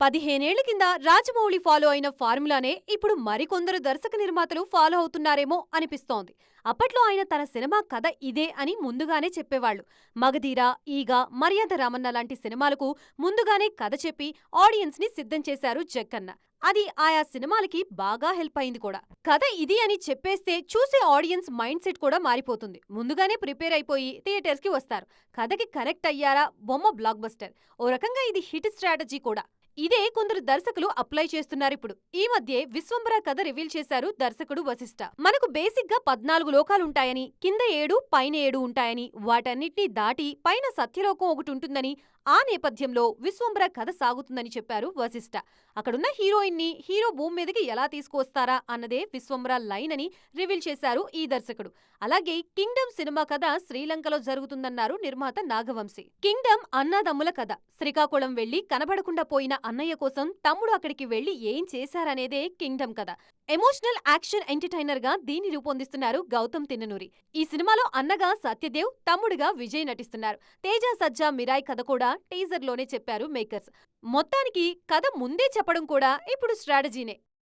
పదిహేనేళ్ళ కింద రాజమౌళి ఫాలో అయిన ఫార్ములానే ఇప్పుడు మరికొందరు దర్శక నిర్మాతలు ఫాలో అవుతున్నారేమో అనిపిస్తోంది. అప్పట్లో ఆయన తన సినిమా కథ ఇదే అని ముందుగానే చెప్పేవాళ్ళు మగధీర ఈగ మర్యాద రామన్న లాంటి సినిమాలకు ముందుగానే కథ చెప్పి ఆడియన్స్ని సిద్ధం చేశారు జక్కన్న. అది ఆయా సినిమాలకి బాగా హెల్ప్ అయింది కూడా. కథ ఇది అని చెప్పేస్తే చూసే ఆడియన్స్ మైండ్ సెట్ కూడా మారిపోతుంది. ముందుగానే ప్రిపేర్ అయిపోయి థియేటర్స్కి వస్తారు. కథకి కనెక్ట్ అయ్యారా? బొమ్మ బ్లాక్ బస్టర్ ఓ రకంగా ఇది హిట్ స్ట్రాటజీ కూడా. ఇదే కొందరు దర్శకులు అప్లై చేస్తున్నారు ఇప్పుడు. ఈ మధ్య విశ్వంబర కథ రివీల్ చేశారు దర్శకుడు వశిష్ట. మనకు బేసిక్గా పద్నాలుగు లోకాలుంటాయని కింద ఏడు పైన ఏడు ఉంటాయని వాటన్నిటినీ దాటి పైన సత్యలోకం ఒకటి ఉంటుందని ఆ నేపథ్యంలో విశ్వంబర కథ సాగుతుందని చెప్పారు వశిష్ఠ అక్కడున్న హీరోయిన్ని హీరో భూమి మీదకి ఎలా తీసుకువస్తారా అన్నదే విశ్వంబర లైన్ అని రివీల్ చేశారు ఈ దర్శకుడు. అలాగే కింగ్డమ్ సినిమా కథ శ్రీలంకలో జరుగుతుందన్నారు నిర్మాత నాగవంశి. కింగ్డమ్ అన్నదమ్ముల కథ. శ్రీకాకుళం వెళ్ళి కనబడకుండా పోయిన అన్నయ్య కోసం తమ్ముడు అక్కడికి వెళ్ళి ఏం చేశారనేదే కింగ్డమ్ కథ. ఎమోషనల్ యాక్షన్ ఎంటర్టైనర్గా దీన్ని రూపొందిస్తున్నారు గౌతమ్ తిన్ననూరి. ఈ సినిమాలో అన్నగా సత్యదేవ్ తమ్ముడుగా విజయ్ నటిస్తున్నారు. తేజ సజ్జా మిరాయ్ కథ కూడా టీజర్లోనే చెప్పారు మేకర్స్. మొత్తానికి కథ ముందే చెప్పడం కూడా ఇప్పుడు స్ట్రాటజీనే.